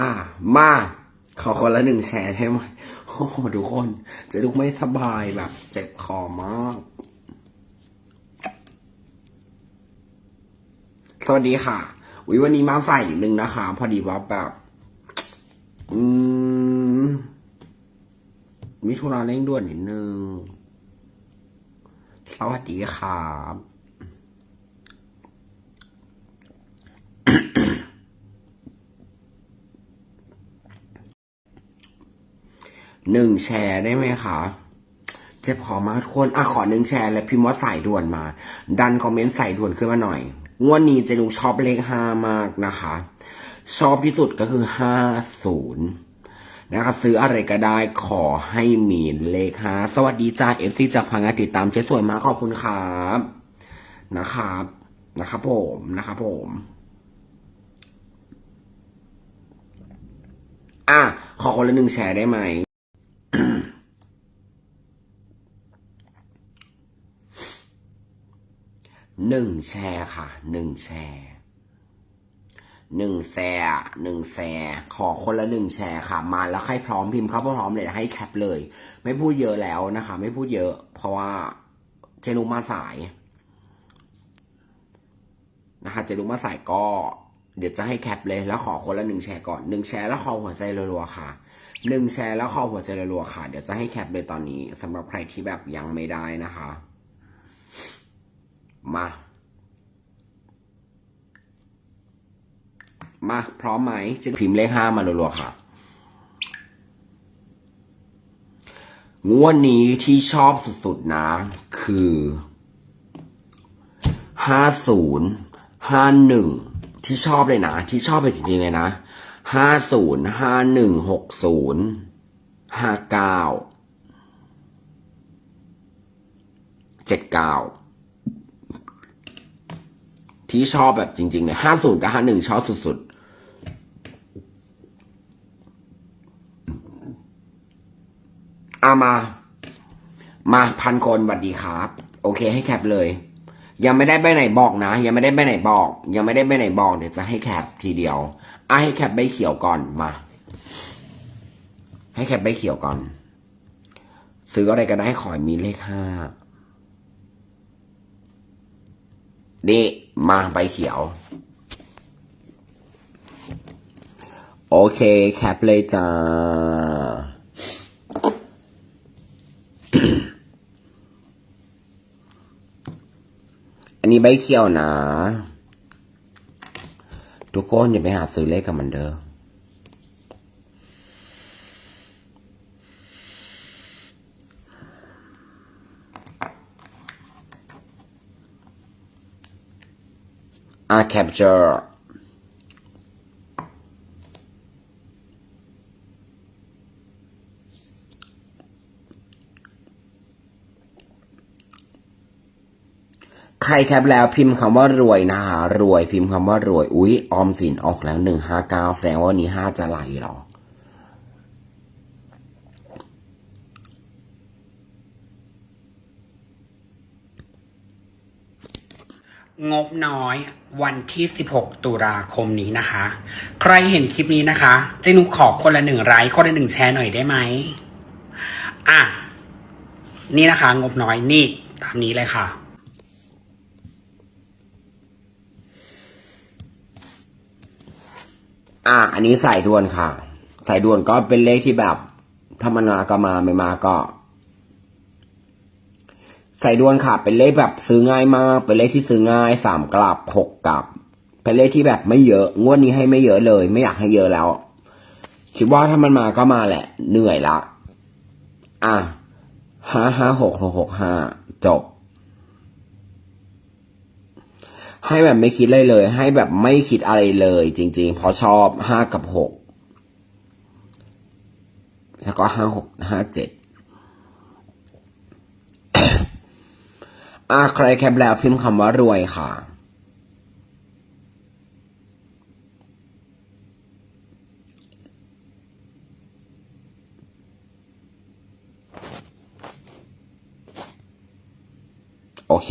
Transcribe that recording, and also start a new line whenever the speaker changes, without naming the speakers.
อะมาขอคนละหนึ่งแชร์ได้ไหมโอ้โหทุกคนจะลุกไม่สบายแบบ เจ็บคอมาก สวัสดีค่ะวิวันนี้มาใส่นิดนึงนะคะ พอดีว่าแบบ อืมมิถุนาเร่งด่วนนิดนึง สวัสดีครับ หนึ่งแชร์ได้ไหมคะเจ็บขอมากทุกคนอะขอหนึ่งแชร์และพิมพ์ว่าสายด่วนมา ดันคอมเมนต์สายด่วนขึ้นมาหน่อย งวดนี้เจนุกชอบเลขห้ามากนะคะ ชอบที่สุดก็คือห้าศูนย์นะคะซื้ออะไรก็ได้ขอให้มีเลขห้าสวัสดีจ้าเอฟซีจากพังงาติดตามเจ๊สวยมากขอบคุณครับนะครับนะครับผมนะครับผมอะขอคนละหนึ่งแชร์ได้ไหม หนึ่งแชร์ค่ะ หนึ่งแชร์หนึ่งแชร์หนึ่งแชร์ขอคนละหนึ่งแชร์ค่ะ มาแล้วใครพร้อมพิมพ์ครับพร้อมเลยให้แคปเลย ไม่พูดเยอะแล้วนะคะ ไม่พูดเยอะ เพราะว่าเจนุมาสายนะคะเจนุมาสายก็ เดี๋ยวจะให้แคปเลยแล้วขอคนละหนึ่งแชร์ก่อนหนึ่งแชร์แล้วขอหัวใจรัวๆค่ะ หนึ่งแชร์แล้วขอหัวใจรัวๆค่ะ เดี๋ยวจะให้แคปเลยตอนนี้สำหรับใครที่แบบยังไม่ได้นะคะ มา มาพร้อมไหมจะพิมพ์เลขห้ามารัวๆค่ะ งวดนี้ที่ชอบสุดๆนะ คือห้าศูนย์ห้าหนึ่งที่ชอบเลยนะ ที่ชอบไปจริงๆเลยนะ ห้าศูนย์ห้าหนึ่งหกศูนย์ห้าเก้าเจ็ดเก้าที่ชอบแบบจริงๆเลยห้าศูนย์กับห้าหนึ่งชอบสุดๆอามา มาพันคนสวัสดีครับ โอเคให้แคปเลย ยังไม่ได้ใบไหนบอกนะ ยังไม่ได้ใบไหนบอก ยังไม่ได้ใบไหนบอกเดี๋ยวจะให้แคปทีเดียวอะให้แคปใบเขียวก่อนมา ให้แคปใบเขียวก่อน ซื้ออะไรก็ได้ขอให้มีเลขห้านี่มาใบเขียว โอเค แคปเลยจ้า อันนี้ใบเขียวนะ ทุกคนอย่าไปหาซื้อเลขกับมันเด้ออะ capture ใครแคปแล้วพิมพ์คำว่ารวยนะคะรวยพิมพ์คำว่ารวย อุ๊ย ออมสินออกแล้วหนึ่งห้าเก้าแสดงว่าวันนี้ห้าจะไหลหรอ
งบน้อยวันที่ 16 ตุลาคมนี้นะคะ ใครเห็นคลิปนี้นะคะเจนุขอคนละหนึ่งไลค์คนละหนึ่งแชร์หน่อยได้ไหมอะ นี่นะคะ งบน้อยนี่ ตามนี้เลยค่ะ
อะอันนี้สายด่วนค่ะ สายด่วนก็เป็นเลขที่แบบถ้ามันมาก็มาไม่มาก็สายด่วนค่ะ เป็นเลขแบบซื้อง่ายมาก เป็นเลขที่ซื้อง่ายสามกลับหกกลับ เป็นเลขที่แบบไม่เยอะ งวดนี้ให้ไม่เยอะเลย ไม่อยากให้เยอะแล้ว คิดว่าถ้ามันมาก็มาแหละ เหนื่อยละ อะห้าห้าหกหกหกห้าจบ ให้แบบไม่คิดเลยเลย ให้แบบไม่คิดอะไรเลย จริง ๆ เพราะชอบห้ากับหกแล้วก็ห้าหกห้าเจ็ดอะใครแคปแล้วพิมพ์คำว่ารวยค่ะโอเค